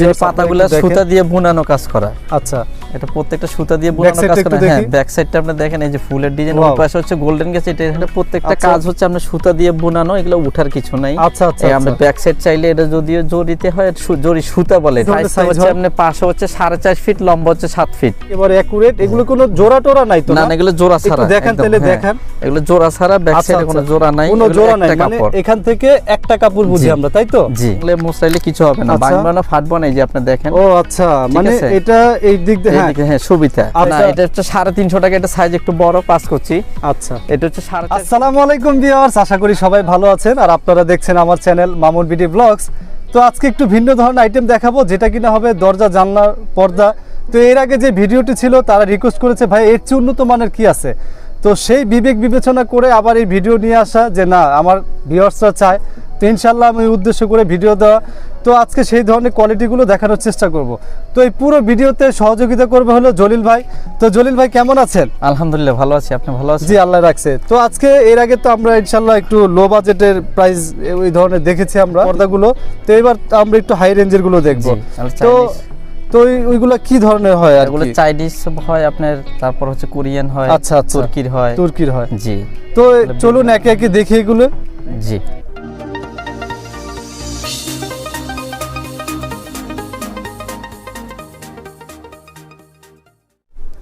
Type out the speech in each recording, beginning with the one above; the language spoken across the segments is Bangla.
যে পাতাগুলো সুতা দিয়ে বুনানো কাজ করা। আচ্ছা। এটা প্রত্যেকটা সুতা দিয়ে বুনানো কাজ করা হ্যাঁ ব্যাক সাইডটা আপনি দেখেন এই যে ফুলের ডিজাইন. ওর পাশে হচ্ছে গোল্ডেন গেছে এটা এটা প্রত্যেকটা আচ্ছা। কাজ হচ্ছে আপনার সুতা দিয়ে বুনানো এগুলো উঠার কিছু নাই। আচ্ছা আচ্ছা আমরা আচ্ছা। ব্যাক সাইড চাইলে এটা যদিও জড়িতে হয় জড়ি সুতা বলে সাইজটা হচ্ছে হয়? আপনার পাশে হচ্ছে সাড়ে চার ফিট লম্বা হচ্ছে সাত ফিট এবারে অ্যাকুরেট এগুলো কোনো জোড়া টোরা নাই তো না না? না, এগুলো জোড়া ছাড়া দেখান তাহলে হ্যাঁ। দেখান। এগুলো জোড়া ছাড়া ব্যাক আচ্ছা, সাইডে কোনো আচ্ছা। জোড়া নাই কোনো জোড়া নাই মানে এখান থেকে একটা কাপড় বুঝি আমরা তাই তো? জি। এগুলো মুসরাইলে কিছু হবে না। আচ্ছা। ভাঙবে না ফাটবে না এই যে আপনি দেখেন। ও আচ্ছা। মানে এটা এই দিক দিয়ে হ্যাঁ হ্যাঁ সুবিধা। না আচ্ছা। এটা হচ্ছে সাড়ে তিনশো টাকা এটা সাইজ একটু বড় পাস করছি। আচ্ছা। এটা হচ্ছে সাড়ে আসসালামু আলাইকুম ভিউয়ার্স আশা করি সবাই ভালো আছেন। আর আপনারা দেখছেন আমার চ্যানেল মামুন বিডি ব্লগস তো আজকে একটু ভিন্ন ধরনের আইটেম দেখাবো যেটা কিনা হবে দরজা জানলার পর্দা। তো এর আগে যে ভিডিওটি ছিল তারা রিকোয়েস্ট করেছে ভাই এর চেয়ে উন্নত মানের কি আছে? তো সেই বিবেক বিবেচনা করে আবার এই ভিডিও নিয়ে আসা যে না আমার ভিউয়ার্সরা চায়। তো ইনশাল্লাহ আমি উদ্দেশ্য করে ভিডিও দেওয়া। তো আজকে সেই ধরনের কোয়ালিটিগুলো দেখানোর চেষ্টা করব। তো এই পুরো ভিডিওতে সহযোগিতা করবে হলো জলিল ভাই। তো জলিল ভাই কেমন আছেন? আলহামদুলিল্লাহ ভালো আছি। আপনি ভালো আছেন? জি আল্লাহ রাখছে। তো আজকে এর আগে তো আমরা ইনশাল্লাহ একটু লো বাজেটের প্রাইস ওই ধরনের দেখেছি আমরা পর্দাগুলো। তো এবার আমরা একটু হাই রেঞ্জেরগুলো দেখব। তো তো ওইগুলো কি ধরনের হয় আর এগুলো কি? চাইনিজ হয় আপনার তারপর হচ্ছে কোরিয়ান হয় আচ্ছা, আচ্ছা। তুর্কির হয়। তুর্কির হয়। জি। তো চলুন একে একে দেখি এগুলো। জি।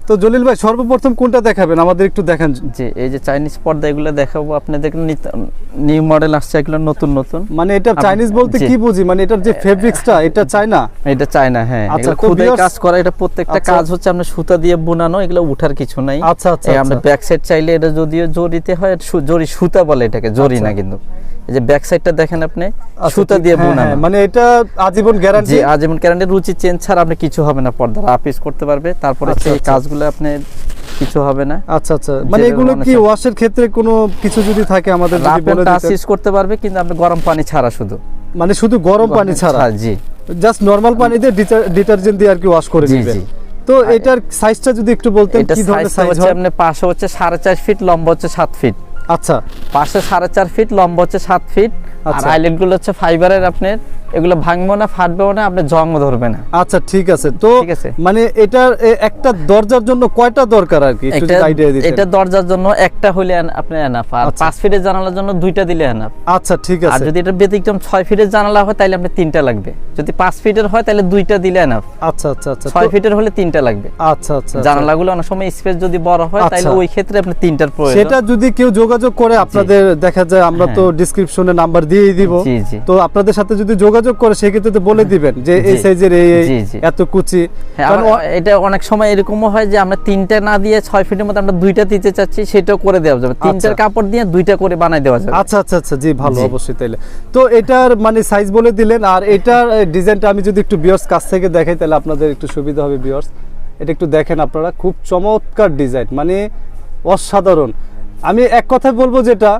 তো জলিল ভাই সর্বপ্রথম কোনটা দেখাবেন? আমাদের একটু দেখান। জি এই যে চাইনিজ পর্দা এগুলো দেখাবো। আপনাদের নিউ মডেল আসছে এগুলো নতুন নতুন। মানে এটা চাইনিজ বলতে কি বুঝি? মানে এটার যে ফেব্রিক্সটা এটা চায়না এটা চায়না হ্যাঁ। আচ্ছা, খুদে কাজ করা। এটা প্রত্যেকটা আচ্ছা। কাজ হচ্ছে আপনার সুতা দিয়ে বুনানো এগুলো উঠার কিছু নাই। আচ্ছা আচ্ছা আমরা আচ্ছা। ব্যাক সাইড চাইলে এটা যদিও জড়িতে হয় জড়ি সুতা বলে এটাকে জড়ি আচ্ছা। না কিন্তু। এই যে ব্যাক সাইডটা দেখেন আপনি আচ্ছা, সুতা দিয়ে হ্যাঁ, বোনানো। হ্যাঁ, মানে এটা আজীবন গ্যারান্টি জি আজীবন ক্যারেন্টের রুচি চেঞ্জ ছাড়া আপনি কিছু হবে না পর্দা রাপিস করতে পারবে। তারপরে আচ্ছা, সেই আচ্ছা। কাজগুলো আপনি কিছু হবে না। আচ্ছা আচ্ছা। মানে এগুলো কি ওয়াশের ক্ষেত্রে কোনো কিছু যদি থাকে আমাদের যদি বলে দিতেন। করতে পারবে কিন্তু আপনি গরম পানি ছাড়া শুধু। মানে শুধু গরম পানি ছাড়া? জি। জাস্ট নরমাল পানি দিয়ে ডিটারজেন্ট দিয়ে আর কি ওয়াশ করে দিবেন তো এটার সাইজটা যদি একটু বলতেন কি ধরনের সাইজ হচ্ছে হয়? আপনি পাশে হচ্ছে সাড়ে চার ফিট লম্বা হচ্ছে সাত ফিট আচ্ছা। পাশে সাড়ে চার ফিট লম্বা হচ্ছে সাত ফিট আর আচ্ছা। হচ্ছে ফাইবারের আপনার। এগুলো ভাঙবো না ফাটবেও না আপনার জং ধরবে না। আচ্ছা ঠিক আছে। তো আছে। মানে এটার একটা দরজার জন্য কয়টা দরকার আর কি? এটা দরজার জন্য একটা এন- আপনি এনাফ আর আচ্ছা। পাঁচ ফিটের জানালার জন্য দুইটা দিলে এনাফ আচ্ছা ঠিক আর যদি এটা ব্যতিক্রম ছয় ফিটের জানালা হয় তাহলে আপনি তিনটা লাগবে। যদি পাঁচ ফিটের হয় তাহলে দুইটা দিলে এনাফ আচ্ছা আচ্ছা আচ্ছা। ছয় ফিটের হলে তিনটা লাগবে। আচ্ছা আচ্ছা আচ্ছা। জানালাগুলো অনেক সময় স্পেস যদি বড় হয় তাহলে। ওই ক্ষেত্রে আপনি তিনটার প্রয়োজন। সেটা যদি কেউ যোগাযোগ করে আপনাদের দেখা যায় আমরা তো ডিসক্রিপশনে নাম্বার দিয়েই দিব। তো আপনাদের সাথে যদি যোগাযোগ করে সেক্ষেত্রে তো বলে দিবেন যে এই সাইজের এই। এত কুচি। হ্যাঁ, কারণ এটা অনেক সময় এরকমও হয় যে আমরা তিনটা না দিয়ে ছয় ফিটের মধ্যে আমরা দুইটা দিতে চাচ্ছি সেটাও করে দেওয়া যাবে। তিনটার আচ্ছা। কাপড় দিয়ে দুইটা করে বানাই দেওয়া যাবে। আচ্ছা আচ্ছা আচ্ছা জি ভালো অবশ্যই তাইলে। তো এটার মানে সাইজ বলে দিলেন আর এটার ডিজাইনটা আমি যদি একটু বিয়ার্স কাছ থেকে দেখাই তাহলে আপনাদের একটু সুবিধা হবে বিয়ার্স এটা একটু দেখেন আপনারা খুব চমৎকার ডিজাইন মানে অসাধারণ। আমি এক কথায় বলব যেটা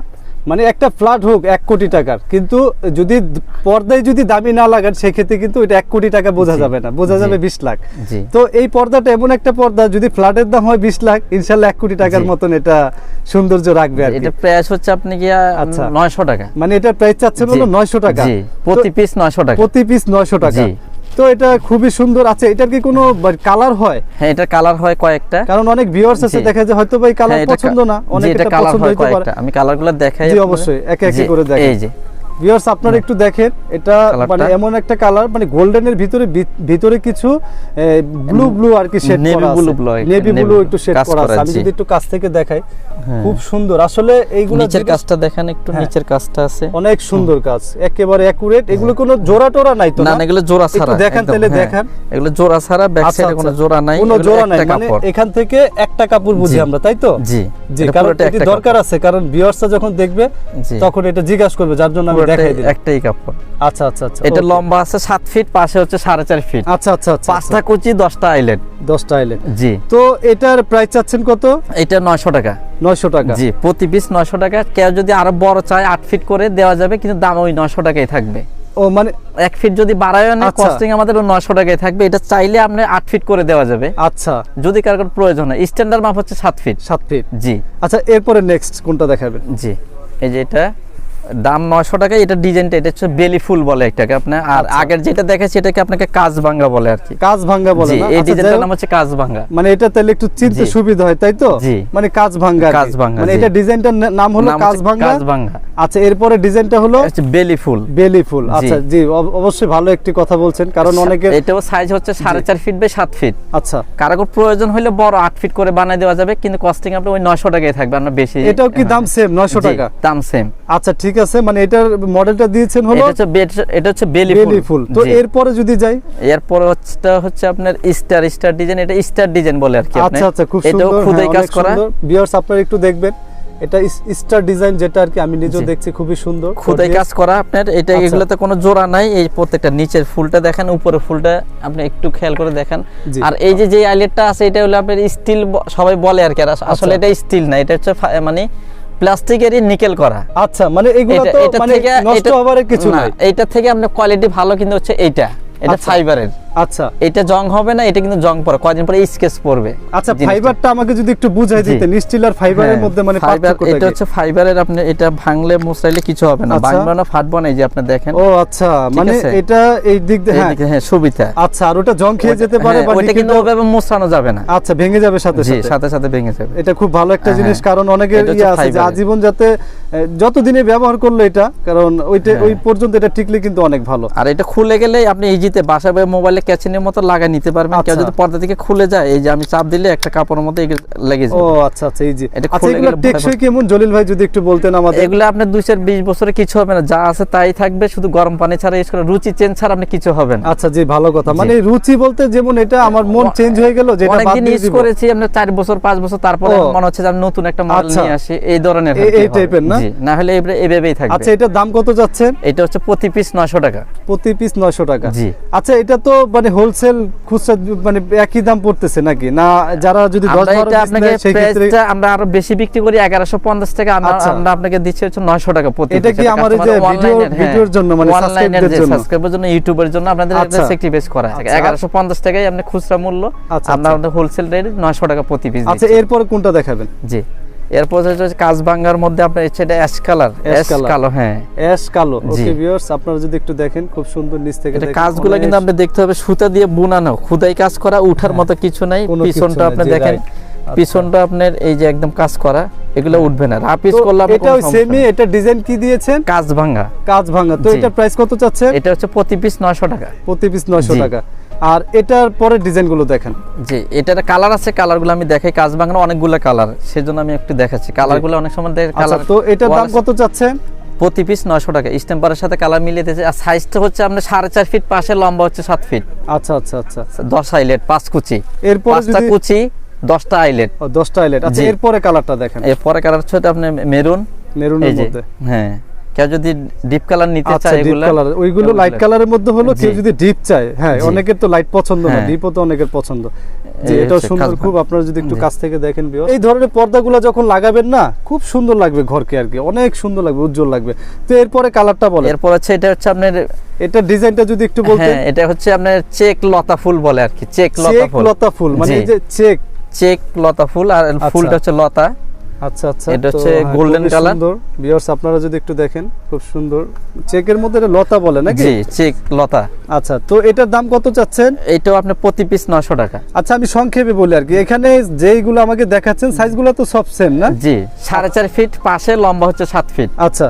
মানে একটা ফ্ল্যাট হোক এক কোটি টাকার কিন্তু যদি পর্দায় যদি দামি না লাগান সেক্ষেত্রে কিন্তু এটা এক কোটি টাকা বোঝা যাবে না বোঝা যাবে বিশ লাখ। তো এই পর্দাটা এমন একটা পর্দা যদি ফ্ল্যাটের দাম হয় বিশ লাখ ইনশাল্লাহ এক কোটি টাকার মতন এটা সৌন্দর্য রাখবে আর কি। এটা প্রাইস হচ্ছে আপনি কি আচ্ছা। নয়শো টাকা। মানে এটা প্রাইস চাচ্ছেন হলো নয়শো টাকা। প্রতি পিস নয়শো টাকা। প্রতি পিস নয়শো টাকা। তো এটা খুবই সুন্দর। আছে এটার কি কোনো কালার হয়? হ্যাঁ এটা কালার হয় কয়েকটা। কারণ অনেক ভিউয়ার্স আছে। দেখা যায় হয়তো ভাই কালার পছন্দ না অনেক এটা পছন্দ হয় পারে। কয়েকটা। আমি কালারগুলো দেখাই জি, অবশ্যই, একে একে করে দেখাই। এই যে ভিউয়ার্স আপনারা একটু দেখেন এটা মানে এমন একটা কালার মানে গোল্ডেনের ভিতরে ভিতরে কিছু ব্লু ব্লু আর কি শেড করা আছে। একটা, নেভি ব্লু একটু শেড করা আছে। আমি যদি একটু কাছ থেকে দেখাই হ্যাঁ। খুব সুন্দর। আসলে এইগুলো নিচের কাজটা দেখেন একটু হ্যাঁ। নিচের কাজটা আছে। অনেক সুন্দর কাজ। একেবারে অ্যাকুরেট এগুলো কোনো জোড়া টোরা নাই তো না না? এগুলো জোড়া একটু ছাড়া দেখান একদম, তাহলে হ্যাঁ। দেখান। এগুলো জোড়া ছাড়া ব্যাক সাইডে কোনো আচ্ছা। জোড়া নাই কোনো জোড়া নাই। মানে। এখান থেকে একটা কাপড় বুঝি আমরা তাই তো? জি। জি কারণ এটি একটা দরকার আছে কারণ ভিউয়ার্সরা যখন দেখবে তখন এটা জিজ্ঞাসা করবে যার জন্য আমি একটাই কাপড়। আচ্ছা আচ্ছা আচ্ছা এটা লম্বা আছে সাত ফিট পাশে হচ্ছে সাড়ে চার ফিট আচ্ছা আচ্ছা আচ্ছা পাঁচটা কুচি দশটা আইল্যান্ড দশটা আইলে জি। তো এটার প্রাইস চাচ্ছেন কত? এটা নয়শো টাকা। নয়শো টাকা। জি প্রতি পিস নয়শো টাকা। কেউ যদি আরও বড় চায় আট ফিট করে দেওয়া যাবে কিন্তু দাম ওই নয়শো টাকাই থাকবে। ও মানে এক ফিট যদি বাড়ায় নেয় আচ্ছা। কস্টিং আমাদের নয়শো টাকায় থাকবে। এটা চাইলে আপনি আট ফিট করে দেওয়া যাবে। আচ্ছা। যদি কারও প্রয়োজন হয় স্ট্যান্ডার্ড মাপ হচ্ছে সাত ফিট সাত ফিট জি। আচ্ছা এরপরে নেক্সট কোনটা দেখাবেন? জি। এই যে এটা। দাম নয়শো টাকা এটা ডিজাইনটা এটা হচ্ছে বেলি ফুল বলে এটাকে আপনার আর আচ্ছা। আগের যেটা দেখেছি এটাকে আপনাকে কাজ ভাঙ্গা বলে আর কি। কাজ ভাঙ্গা বলে না? এই আচ্ছা, ডিজাইনটার নাম হচ্ছে কাজ ভাঙ্গা মানে এটা তাহলে একটু চিনতে সুবিধা হয় তাই তো? মানে কাজ ভাঙ্গা কাজ ভাঙ্গা, মানে এটা ডিজাইনটার নাম হলো কাজ ভাঙ্গা কাজ ভাঙ্গা আচ্ছা এরপরে ডিজাইনটা হলো? বেলি ফুল। বেলি ফুল। আচ্ছা জি অবশ্যই ভালো একটি কথা বলছেন কারণ অনেকে এটাও সাইজ হচ্ছে সাড়ে চার ফিট বাই সাত ফিট আচ্ছা। কারাগর প্রয়োজন হলে বড় আট ফিট করে বানিয়ে দেওয়া যাবে কিন্তু কস্টিং আপনার ওই নয়শো টাকায় থাকবে আপনার বেশি এটাও কি দাম সেম নয়শো টাকা? দাম সেম আচ্ছা ঠিক আছে মানে এটার মডেলটা দিয়েছেন হলো এটা হচ্ছে এটা হচ্ছে বেলি ফুল। তো। এরপরে যদি যাই? এরপরে হচ্ছে হচ্ছে আপনার স্টার স্টার ডিজাইন এটা স্টার ডিজাইন বলে আর কি আচ্ছা আচ্ছা খুব সুন্দর খুদাই হ্যাঁ, কাজ করা। ভিউয়ার্স আপনারা একটু দেখবেন। এটা স্টার ডিজাইন যেটা আর কি আমি নিজেও দেখছি খুবই সুন্দর। খুদাই কাজ করা আপনার। এটা আচ্ছা। এগুলোতে কোনো জোড়া নাই এই প্রত্যেকটা নিচের ফুলটা দেখেন উপরে ফুলটা আপনি একটু খেয়াল করে দেখেন। আর এই যে যে আইলেটটা আছে এটা হলো আপনার স্টিল সবাই বলে আর কি আসলে আচ্ছা। এটা স্টিল না এটা হচ্ছে মানে প্লাস্টিকেরই নিকেল করা। আচ্ছা মানে এগুলো এটা তো এটা মানে থেকে নষ্ট এটা- কিছু না, নাই? এইটা থেকে আপনার কোয়ালিটি ভালো কিন্তু হচ্ছে এইটা এটা আচ্ছা। ফাইবারের আচ্ছা। এটা জং হবে না এটা কিন্তু জং কয়দিন পরে স্কেচ পড়বে আচ্ছা ফাইবারটা আমাকে যদি একটু বুঝাই দিতেন স্টিল আর ফাইবারের হ্যাঁ, মধ্যে মানে ফাইবার পার্থক্যটা এটা হচ্ছে ফাইবারের আপনি এটা ভাঙলে কিছু হবে না আচ্ছা। ভাঙবে না ফাটবে না এই যে আপনি দেখেন। ও আচ্ছা মানে এটা এই দিক দিয়ে হ্যাঁ। হ্যাঁ সুবিধা। আচ্ছা আর ওটা জং খেয়ে যেতে পারে হ্যাঁ, বা ওইটা কিন্তু ওভাবে মোছরানো যাবে না। আচ্ছা ভেঙে যাবে সাথে সাথে। সাথে সাথে ভেঙে যাবে। এটা খুব ভালো একটা হ্যাঁ, জিনিস কারণ অনেকের ইয়ে আছে যে আজীবন যাতে যতদিনে ব্যবহার করল এটা কারণ ওইটা হ্যাঁ। ওই পর্যন্ত এটা টিকলে কিন্তু অনেক ভালো। আর এটা খুলে গেলে আপনি ইজিতে বাসা বয়ে মোবাইলে ক্যাচিনের মতো লাগা নিতে পারবেন। কেউ আচ্ছা। যদি পর্দা থেকে খুলে যায় এই যে আমি চাপ দিলে একটা কাপড়ের মধ্যে এগুলো লেগে ও আচ্ছা আচ্ছা এই যে। এটা আচ্ছা খুলে গেলে টেকসই কেমন? জলিল ভাই যদি একটু বলতেন আমাদের। এগুলো চার বিশ বছরে কিছু হবে না। যা আছে তাই থাকবে শুধু গরম পানি ছাড়া ইউজ করে। রুচি চেঞ্জ ছাড়া আপনি কিছু হবে না। আচ্ছা জি ভালো কথা। মানে রুচি বলতে যেমন এটা আমার মন চেঞ্জ হয়ে গেল যেটা বাদ দিয়ে ইউজ করেছি আমরা চার বছর পাঁচ বছর তারপরে মনে হচ্ছে যে আমি নতুন একটা মডেল আচ্ছা। নিয়ে আসি। এই ধরনের এই-। টাইপের না? জি, না? হলে এভাবেই থাকবে। আচ্ছা এটার দাম কত যাচ্ছেন এটা হচ্ছে প্রতি পিস নয়শো টাকা। প্রতি পিস নয়শো টাকা। জি। আচ্ছা এটা তো মানে হোলসেল খুচরা মানে একই দাম পড়তেছে নাকি? না যারা যদি আমরা আপনাকে প্রাইসটা আরও বেশি বিক্রি করি এগারোশো পঞ্চাশ টাকা আমরা আচ্ছা। আমরা আপনাকে দিচ্ছি হচ্ছে নয়শো টাকা প্রতি এটা কি আমার যে ভিডিও- ভিডিওর জন্য মানে জন্য? সাবস্ক্রাইবের জন্য ইউটিউবের জন্য আপনাদের আচ্ছা। করা আচ্ছা। টাকায় আপনি খুচরা মূল্য আমরা হোলসেল রেট নয়শো টাকা প্রতি পিস আচ্ছা এরপরে কোনটা দেখাবেন? জি। এরপর হচ্ছে কাজ ভাঙ্গার মধ্যে আপনার হচ্ছে অ্যাশ কালার অ্যাশ কালো হ্যাঁ। অ্যাশ কালো। ওকে ভিউয়ার্স আপনারা যদি একটু দেখেন খুব সুন্দর নিচ থেকে এটা কাজগুলো কিন্তু আপনি দেখতে হবে সুতা দিয়ে বুনানো। খুদাই কাজ করা উঠার মতো কিছু নাই। পিছনটা আপনি দেখেন। আচ্ছা। পিছনটা আপনার এই যে একদম কাজ করা এগুলো উঠবে না। রাপিস এটা সমস্যা সেমি এটা ডিজাইন কি দিয়েছেন? কাজ ভাঙ্গা। কাজ ভাঙা তো এটা প্রাইস কত চাচ্ছেন? এটা হচ্ছে প্রতি পিস নয়শো টাকা। প্রতি পিস নয়শো জি। টাকা। আর এটার পরে ডিজাইনগুলো দেখেন। জি এটার কালার আছে কালারগুলো আমি দেখাই। কাজ ভাঙানো অনেকগুলো কালার সেজন্য আমি একটু দেখাচ্ছি। কালারগুলো অনেক সময় দেখে আচ্ছা কালার তো এটার দাম কত চাচ্ছেন প্রতি পিস নয়শো টাকা। স্টেম্পারের সাথে কালার মিলিয়ে দিয়েছে। আর সাইজটা হচ্ছে আপনার সাড়ে চার ফিট পাশে লম্বা হচ্ছে সাত ফিট আচ্ছা আচ্ছা আচ্ছা। দশ আইলেট পাঁচ কুচি। এরপর পাঁচটা কুচি দশটা আইলেট দশটা আইলেট আচ্ছা। এরপরে কালারটা দেখেন। এরপরে কালার হচ্ছে এটা আপনার মেরুন। মেরুনের মধ্যে। হ্যাঁ। কেউ যদি ডিপ কালার নিতে আচ্ছা চায় ডিপ কালার ওইগুলো লাইট কালারের মধ্যে হলো কেউ যদি ডিপ চায় হ্যাঁ অনেকের তো লাইট পছন্দ না হ্যাঁ। ডিপও তো অনেকের পছন্দ। যে এটাও সুন্দর খুব আপনারা যদি একটু কাছ থেকে দেখেন এই ধরনের পর্দাগুলো যখন লাগাবেন না খুব সুন্দর লাগবে ঘরকে আর কি অনেক সুন্দর লাগবে উজ্জ্বল লাগবে। তো এরপরে কালারটা বলেন। এরপর হচ্ছে এটা হচ্ছে আপনার এটা ডিজাইনটা যদি একটু বলতেন। হ্যাঁ এটা হচ্ছে আপনার চেক লতা ফুল বলে আর কি চেক লতা ফুল। লতা ফুল মানে এই যে চেক। চেক লতা ফুল আর ফুলটা হচ্ছে লতা। আচ্ছা আচ্ছা এটা হচ্ছে গোল্ডেন কালার সুন্দর। ভিউয়ার্স আপনারা যদি একটু দেখেন খুব সুন্দর। চেকের মধ্যে এটা লতা বলে নাকি? জি চেক লতা। আচ্ছা তো এটার দাম কত চাচ্ছেন? এটাও আপনার প্রতি পিস 900 টাকা। আচ্ছা আমি সংক্ষেপে বলি আর কি। এখানে যেইগুলো আমাকে দেখাচ্ছেন সাইজগুলো তো সব সেম না? জি সাড়ে চার ফিট পাশে লম্বা হচ্ছে সাত ফিট আচ্ছা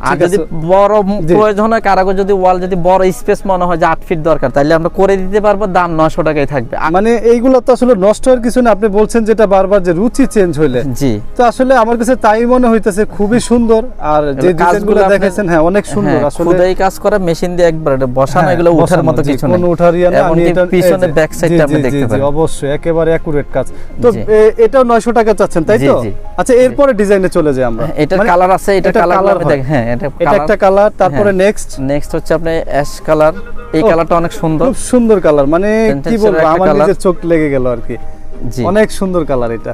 আর যদি বড় প্রয়োজন হয় কারাগো যদি ওয়াল যদি বড় স্পেস মনে হয় যে আট ফিট দরকার তাহলে আমরা করে দিতে পারব দাম নশো টাকায় থাকবে। মানে এইগুলো তো আসলে নষ্ট হওয়ার কিছু না আপনি বলছেন যেটা বারবার যে রুচি চেঞ্জ হইলে। জি। তো আসলে আমার কাছে তাই মনে হইতেছে খুবই সুন্দর। আর যে ডিজাইনগুলো হ্যাঁ অনেক সুন্দর। হ্যাঁ, আসলে খুদাই কাজ করা মেশিন দিয়ে একবার বসানো হ্যাঁ, এগুলো বসানো, মতো কিছু কোনো নেই উঠার ইয়া না, আমি এটা- পিছনে ব্যাক সাইডটা আপনি দেখতে পারেন। অবশ্যই একেবারে অ্যাকুরেট কাজ। তো এটাও নয়শো টাকা চাচ্ছেন তাই তো? আচ্ছা এরপরে ডিজাইনে চলে যাই আমরা। এটার মানে কালার আছে এটা কালার হয়। হ্যাঁ এটা এটা একটা কালার তারপরে নেক্সট নেক্সট হচ্ছে আপনি অ্যাশ কালার এই কালারটা অনেক সুন্দর। খুব সুন্দর কালার মানে কি বলব আমার নিজের চোখ লেগে গেল আর কি। অনেক সুন্দর কালার এটা।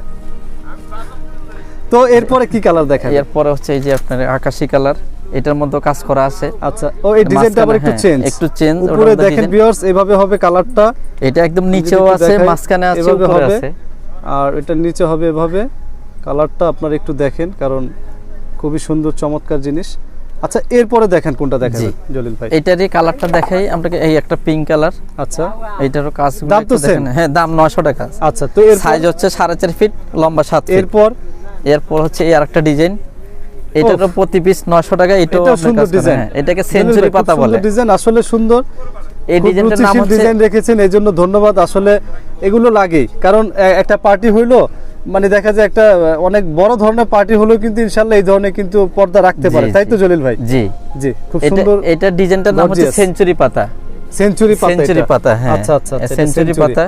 তো এরপরে কি কালার দেখা এরপরে হচ্ছে এই যে আপনার আকাশি কালার এটার মধ্যে কাজ করা আছে। আচ্ছা ও এই ডিজাইনটা আবার একটু হ্যাঁ, চেঞ্জ একটু চেঞ্জ উপরে দেখেন ভিউয়ার্স এভাবে হবে কালারটা এটা একদম নিচেও আছে মাঝখানে আছে উপরে আছে। আর এটা নিচে হবে এভাবে। কালারটা আপনারা একটু দেখেন কারণ খুবই সুন্দর চমৎকার জিনিস। আচ্ছা এরপরে দেখেন কোনটা দেখেন জলিল ভাই। এটারই কালারটা দেখাই আপনাকে এই একটা পিঙ্ক কালার আচ্ছা। এইটারও কাজ দাম তো same? হ্যাঁ দাম নয়শো টাকা। আচ্ছা তো এর সাইজ হচ্ছে সাড়ে চার ফিট লম্বা সাত ফিট এরপর? এরপর হচ্ছে এই আরেকটা ডিজাইন এটারও প্রতি পিস নয়শো টাকা এটাও এটা সুন্দর ডিজাইন হ্যাঁ, এটাকে সেঞ্চুরি পাতা বলে। ডিজাইন আসলে সুন্দর। এই ডিজাইনটার নাম হচ্ছে ডিজাইন রেখেছেন এই ধন্যবাদ। আসলে এগুলো লাগেই কারণ একটা পার্টি হইল মানে দেখা যায় একটা অনেক বড় ধরনের পার্টি হলেও কিন্তু ইনশাল্লাহ এই ধরনের কিন্তু পর্দা রাখতে পারে। তাই তো জলিল ভাই? জি। জি খুব সুন্দর এটা ডিজাইনটার নাম হচ্ছে সেঞ্চুরি পাতা। সেঞ্চুরি পাতা সেঞ্চুরি পাতা হ্যাঁ। আচ্ছা আচ্ছা আচ্ছা, সেঞ্চুরি পাতা।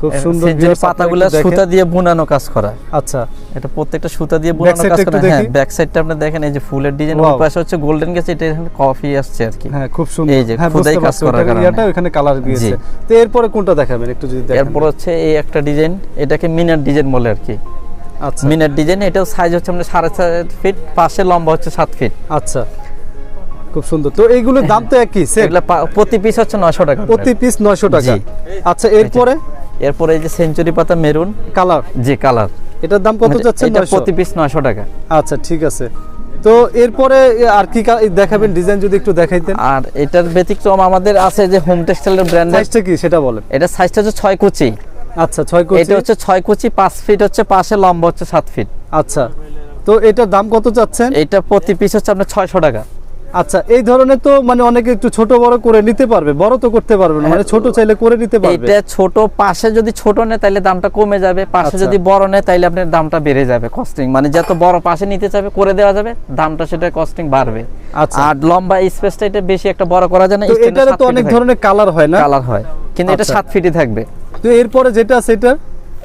খুব সুন্দর পাতাগুলো সুতা দিয়ে বুনানো কাজ করা। আচ্ছা। এটা প্রত্যেকটা সুতা দিয়ে বুনানো কাজ করা। হ্যাঁ ব্যাক সাইডটা আপনি দেখেন এই যে ফুলের ডিজাইন. ওর পাশে হচ্ছে গোল্ডেন গেছে এটা এখানে কফি আসছে আর কি। হ্যাঁ খুব সুন্দর। এই যে হ্যাঁ, খোদাই কাজ কারণে। ইয়াটা ওখানে কালার দিয়েছে। তো এরপরে কোনটা দেখাবেন? একটু যদি দেখেন। এরপর হচ্ছে এই একটা ডিজাইন এটাকে মিনার ডিজাইন বলে আর কি। আচ্ছা। মিনার ডিজাইন এটাও সাইজ হচ্ছে আপনার সাড়ে চার ফিট পাশে লম্বা হচ্ছে সাত ফিট আচ্ছা। খুব সুন্দর। তো এইগুলোর দাম তো একই প্রতি পিস হচ্ছে নয়শো টাকা প্রতি পিস নয়শো টাকা। আচ্ছা এরপরে? এরপরে এই যে সেঞ্চুরি পাতা মেরুন। কালার? যে কালার। এটার দাম কত যাচ্ছে? এটা প্রতি পিস নয়শো টাকা। আচ্ছা ঠিক আছে। তো এরপরে আর কি দেখাবেন ডিজাইন যদি একটু দেখাইতেন। আর এটার ব্যতিক্রম আমাদের আছে যে হোম টেক্সটাইলের ব্র্যান্ডের সাইজটা কি সেটা বলেন। এটা সাইজটা হচ্ছে ছয় কুচি। আচ্ছা ছয় কোটি এটা হচ্ছে ছয় কুচি পাঁচ ফিট হচ্ছে পাশে লম্বা হচ্ছে সাত ফিট আচ্ছা। তো এটার দাম কত চাচ্ছেন? এটা প্রতি পিস হচ্ছে আপনার ছয়শো টাকা। আচ্ছা এই ধরনের তো মানে অনেকে একটু ছোট বড় করে নিতে পারবে বড় তো করতে পারবে না মানে ছোট চাইলে করে নিতে পারবে। এটা ছোট পাশে যদি ছোট নেয় তাহলে দামটা কমে যাবে পাশে আচ্ছা। যদি বড় নেয় তাহলে আপনার দামটা বেড়ে যাবে কস্টিং মানে যত বড় পাশে নিতে চাবে করে দেওয়া যাবে দামটা সেটা কস্টিং বাড়বে। আচ্ছা। আর লম্বা স্পেসটা এটা বেশি একটা বড় করা যায় না এটারও তো অনেক ধরনের কালার হয় না? কালার হয় কিন্তু এটা আচ্ছা। সাত ফিটই থাকবে। তো এরপরে যেটা আছে এটা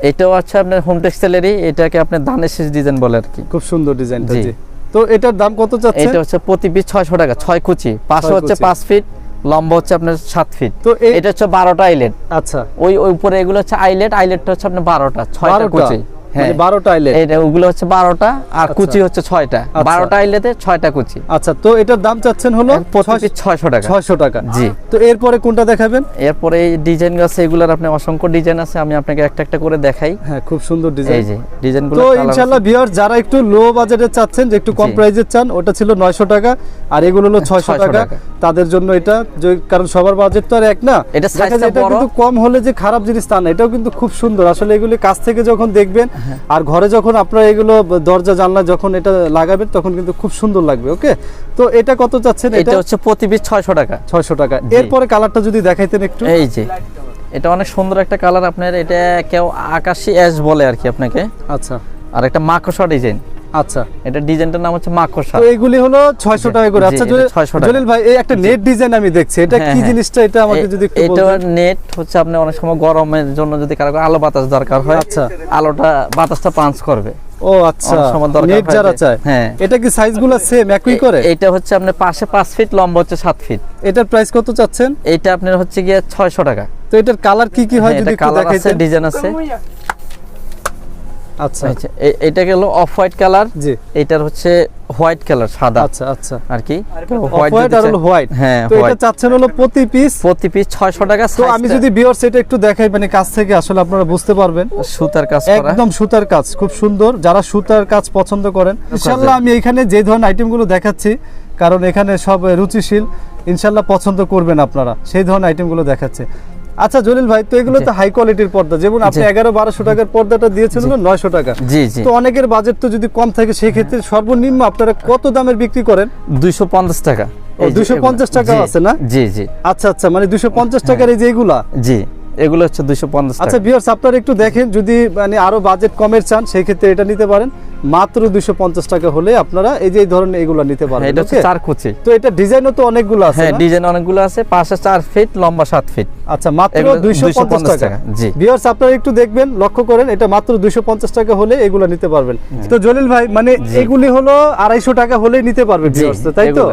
এটাও আছে আপনার হোম টেক্সটাইলেরই এটাকে আপনার ধানের শেষ ডিজাইন বলে আর কি। খুব সুন্দর ডিজাইনটা জি। তো এটার দাম কত চাচ্ছে এটা হচ্ছে প্রতি পিস ছয়শো টাকা 6 কুচি। পাশে হচ্ছে কুচি। পাঁচ ফিট লম্বা হচ্ছে আপনার 7 ফিট। তো এটা হচ্ছে বারোটা আইলেট। আচ্ছা। ওই ওই উপরে এগুলো হচ্ছে আইলেট আইলেটটা হচ্ছে আপনার বারোটা ছয়টা বারোটা? কুচি। হ্যাঁ। মানে বারোটা এটা ওগুলো হচ্ছে বারোটা আর কুচি হচ্ছে ছয়টা। আচ্ছা। আইলেতে কুচি। আচ্ছা তো এটার দাম চাচ্ছেন হলো প্রতি পিস ছয়শো টাকা। ছয়শো টাকা। জি। তো এরপরে কোনটা দেখাবেন? এরপরে এই ডিজাইন আছে এগুলোর আপনি অসংখ্য ডিজাইন আছে আমি আপনাকে একটা একটা করে দেখাই। হ্যাঁ খুব সুন্দর এই যে ডিজাইনগুলো তো ইনশাল্লাহ ভিউয়ার যারা একটু লো বাজেটে চাচ্ছেন যে একটু কম। চান ওটা ছিল নয়শো টাকা আর এগুলো হলো ছয়শো 600 টাকা। তাদের জন্য এটা কারণ সবার বাজেট তো আর এক না। এটা। কিন্তু কম হলে যে খারাপ জিনিস তা না এটাও কিন্তু খুব সুন্দর। আসলে এগুলি কাছ থেকে যখন দেখবেন হ্যাঁ। আর ঘরে যখন আপনার এগুলো দরজা জানলা যখন এটা লাগাবেন তখন কিন্তু খুব সুন্দর লাগবে ওকে? তো এটা কত চাচ্ছেন এটা হচ্ছে প্রতি পিস ছয়শো টাকা। ছয়শো টাকা। এরপরে কালারটা যদি দেখাইতেন একটু। এই যে এটা অনেক সুন্দর একটা কালার আপনার এটা কেউ আকাশি অ্যাশ বলে আর কি আপনাকে। আচ্ছা। আর একটা মাকড়সা ডিজাইন আচ্ছা এটা ডিজাইনটার নাম হচ্ছে মাকড়সা। তো এগুলি হলো ছয়শো টাকা করে। আচ্ছা জলিল 600 ভাই এই একটা নেট ডিজাইন আমি দেখছি। এটা হ্যাঁ, কি হ্যাঁ। জিনিসটা? এটা আমাকে যদি একটু এটা নেট হচ্ছে আপনি অনেক সময় গরমের জন্য যদি কারও আলো বাতাস দরকার হয় আচ্ছা। আলোটা বাতাসটা পাঞ্চ করবে। ও আচ্ছা। নেট যারা চায় হ্যাঁ। এটা কি সাইজগুলো সেম একই করে? এটা হচ্ছে আপনার পাশে পাঁচ ফিট লম্বা হচ্ছে সাত ফিট এটার প্রাইস কত চাচ্ছেন? এটা আপনার হচ্ছে গিয়ে ছয়শো টাকা। তো এটার কালার কি কি হয় হ্যাঁ, যদি একটু কালার ডিজাইন আছে। আচ্ছা। আচ্ছা, এটা গেল অফ হোয়াইট কালার জি। এটার হচ্ছে হোয়াইট কালার সাদা। আচ্ছা আচ্ছা। আর কি? অফ হোয়াইট আর হলো হোয়াইট হ্যাঁ তো এটা চাচ্ছেন হলো প্রতি পিস প্রতি পিস ছয়শো টাকা তো আমি যদি বিয়র সেটা একটু দেখাই মানে কাছ থেকে আসলে আপনারা বুঝতে পারবেন। সুতার কাজ করা। একদম সুতার কাজ খুব সুন্দর। যারা সুতার কাজ পছন্দ করেন ইনশাল্লাহ আমি এখানে যে ধরনের আইটেমগুলো দেখাচ্ছি কারণ এখানে সব রুচিশীল ইনশাল্লাহ পছন্দ করবেন আপনারা। সেই ধরনের আইটেমগুলো দেখাচ্ছে। আচ্ছা জলিল ভাই তো এগুলো তো হাই কোয়ালিটির পর্দা। যেমন আপনি এগারো বারোশো টাকার পর্দাটা দিয়েছেন নয়শো টাকা। জি জি। তো অনেকের বাজেট তো যদি কম থাকে সেই ক্ষেত্রে সর্বনিম্ন আপনারা কত দামের বিক্রি করেন? দুইশো পঞ্চাশ টাকা। ও, এই যে 250 এগুলো। টাকাও জি, আছে না? জি জি। আচ্ছা আচ্ছা মানে দুশো পঞ্চাশ টাকার এই যে এগুলা? জি এগুলো হচ্ছে দুইশো পঞ্চাশ আচ্ছা টাকা। ভিউয়ার্স আপনারা একটু দেখেন যদি মানে আরও বাজেট কমের চান সেই ক্ষেত্রে এটা নিতে পারেন। মাত্র দুশো পঞ্চাশ টাকা হলে আপনারা এই যে ধরনের এগুলো নিতে পারেন হ্যাঁ, এটা হচ্ছে চার কুচি। তো এটা ডিজাইনও তো অনেকগুলো আছে হ্যাঁ ডিজাইন অনেকগুলো আছে পাশে চার ফিট লম্বা সাত ফিট। আচ্ছা মাত্র দুইশো পঞ্চাশ টাকা। জি। ভিউয়ার্স আপনারা একটু দেখবেন লক্ষ্য করেন এটা মাত্র দুইশো পঞ্চাশ টাকা হলে এগুলো নিতে পারবেন। তো জলিল ভাই মানে এগুলি হলো আড়াইশো টাকা হলেই নিতে পারবে তাই তো?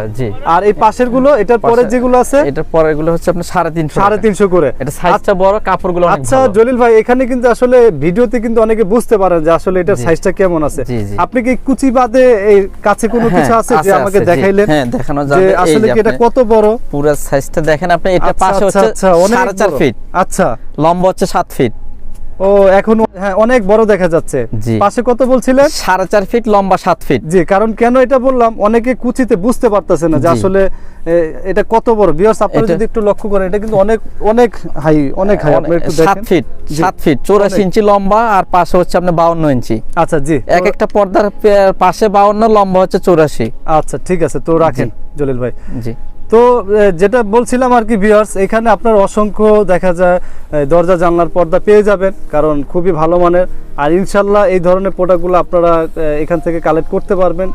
আর এই পাশেরগুলো এটার পরে যেগুলো আছে? এটার পরে এগুলো হচ্ছে আপনার সাড়ে তিনশো সাড়ে তিনশো করে। এটা সাইজটা বড় কাপড়গুলো আচ্ছা জলিল ভাই এখানে কিন্তু আসলে ভিডিওতে কিন্তু অনেকে বুঝতে পারেন যে আসলে এটার। সাইজটা কেমন আছে। আপনি কি কুচি বাদে এই কাছে কোনো হ্যাঁ, কিছু আছে যে আমাকে দেখাইলেন? হ্যাঁ দেখানো যে যাবে যে আসলে কি এটা কত বড়? পুরো সাইজটা দেখেন আপনি এটা আচ্ছা, পাশে আচ্ছা, হচ্ছে আচ্ছা, অনেক সাড়ে চার বড়। ফিট আচ্ছা। লম্বা হচ্ছে 7 ফিট ও এখন হ্যাঁ অনেক বড় দেখা যাচ্ছে। পাশে কত বলছিলেন? সাড়ে চার ফিট লম্বা সাত ফিট। জি কারণ কেন এটা বললাম? অনেকে কুচিতে বুঝতে পারতেছে না যে আসলে এটা কত বড়? বিয়ার্স আপনারা যদি একটু লক্ষ্য করেন এটা কিন্তু অনেক অনেক হাই অনেক হাই আপনি একটু সাত ফিট। সাত ফিট চৌরাশি অনেক। ইঞ্চি লম্বা আর পাশে হচ্ছে আপনার বাউন্ন ইঞ্চি। আচ্ছা জি। এক একটা পর্দার পাশে বাউন্ন লম্বা হচ্ছে চৌরাশি। আচ্ছা ঠিক আছে তো রাখেন জলিল ভাই। জি। তো যেটা বলছিলাম আর কি ভিউয়ার্স এখানে আপনার অসংখ্য দেখা যায় দরজা জানলার পর্দা পেয়ে যাবেন, কারণ খুবই ভালো মানের। আর ইনশাল্লাহ এই ধরনের প্রোডাক্টগুলো আপনারা এখান থেকে কালেক্ট করতে পারবেন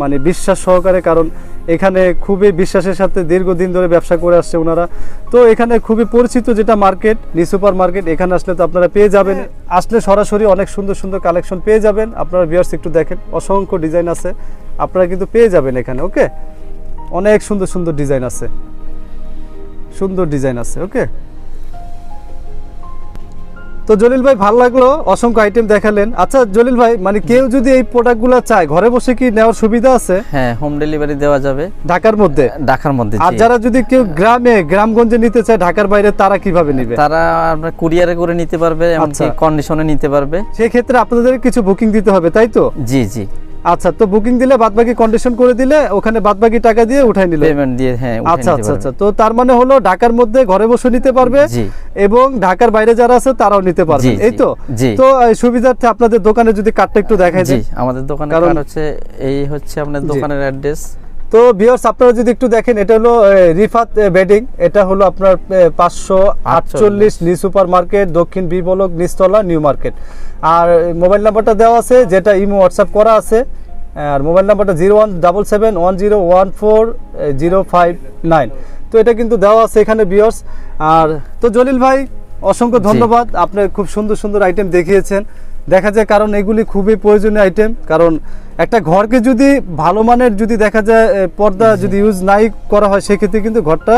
মানে বিশ্বাস সহকারে, কারণ এখানে খুবই বিশ্বাসের সাথে দীর্ঘদিন ধরে ব্যবসা করে আসছে ওনারা। তো এখানে খুবই পরিচিত যেটা মার্কেট নি সুপার মার্কেট এখানে আসলে তো আপনারা পেয়ে যাবেন। আসলে সরাসরি অনেক সুন্দর সুন্দর কালেকশন পেয়ে যাবেন। আপনারা ভিউয়ার্স একটু দেখেন, অসংখ্য ডিজাইন আছে, আপনারা কিন্তু পেয়ে যাবেন এখানে ওকে অনেক সুন্দর সুন্দর ডিজাইন আছে। সুন্দর ডিজাইন আছে ওকে? তো জলিল ভাই ভালো লাগল? অসংখ্য আইটেম দেখালেন। আচ্ছা জলিল ভাই মানে কেউ যদি এই প্রোডাক্টগুলো চায় ঘরে বসে কি নেওয়ার সুবিধা আছে? হ্যাঁ হোম ডেলিভারি দেওয়া যাবে। ঢাকার মধ্যে? ঢাকার মধ্যে আর যারা যদি কেউ গ্রামে গ্রামগঞ্জে নিতে চায় ঢাকার বাইরে তারা কীভাবে নিবে? তারা আপনার কুরিয়ারে করে নিতে পারবে এমনকি আচ্ছা। কন্ডিশনে নিতে পারবে। সেক্ষেত্রে আপনাদের কিছু বুকিং দিতে হবে তাই তো? জি জি। আচ্ছা তো বুকিং দিলে বাদবাকি কন্ডিশন করে দিলে ওখানে বাদবাকি টাকা দিয়ে উঠাই নিলে। পেমেন্ট দিয়ে হ্যাঁ আচ্ছা আচ্ছা আচ্ছা। তো তার মানে হলো ঢাকার মধ্যে ঘরে বসে নিতে পারবে জি। এবং ঢাকার বাইরে যারা আছে তারাও নিতে পারবে। এই তো। তো সুবিধার্থে আপনাদের দোকানে যদি কার্ডটা একটু দেখাই জি আমাদের দোকানের কারণ- হচ্ছে এই হচ্ছে আপনাদের দোকানের অ্যাড্রেস তো ভিউয়ার্স আপনারা যদি একটু দেখেন এটা হলো রিফাত বেডিং। এটা হলো আপনার পাঁচশো আটচল্লিশ নিউ সুপার মার্কেট দক্ষিণ বি বলক নিস্তলা নিউ মার্কেট। আর মোবাইল নাম্বারটা দেওয়া আছে যেটা ইমো হোয়াটসঅ্যাপ করা আছে। আর মোবাইল নাম্বারটা zero one double seven one zero one four zero five nine. তো এটা কিন্তু দেওয়া আছে এখানে ভিউয়ার্স আর তো জলিল ভাই অসংখ্য ধন্যবাদ। আপনি খুব সুন্দর সুন্দর আইটেম দেখিয়েছেন। দেখা যায় কারণ এগুলি খুবই প্রয়োজনীয় আইটেম কারণ একটা ঘরকে যদি ভালো মানের যদি দেখা যায় পর্দা যদি ইউজ নাই করা হয় সেক্ষেত্রে কিন্তু ঘরটা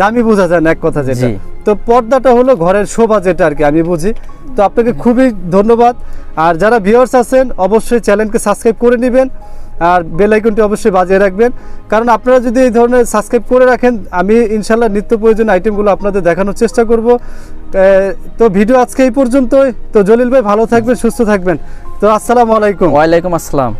দামি বোঝা যায় না এক কথা যেটা। তো পর্দাটা হলো ঘরের শোভা যেটা আর কি আমি বুঝি। তো আপনাকে খুবই ধন্যবাদ। আর যারা ভিউয়ার্স আছেন অবশ্যই চ্যানেলকে সাবস্ক্রাইব করে নেবেন। আর বেল আইকনটি অবশ্যই বাজিয়ে রাখবেন। কারণ আপনারা যদি এই ধরনের সাবস্ক্রাইব করে রাখেন আমি ইনশাল্লাহ নিত্য প্রয়োজনীয় আইটেমগুলো আপনাদের দেখানোর চেষ্টা করব। তো ভিডিও আজকে এই পর্যন্তই। তো জলিল ভাই ভালো থাকবেন সুস্থ থাকবেন। তো আসসালামু আলাইকুম। ওয়ালাইকুম আসসালাম।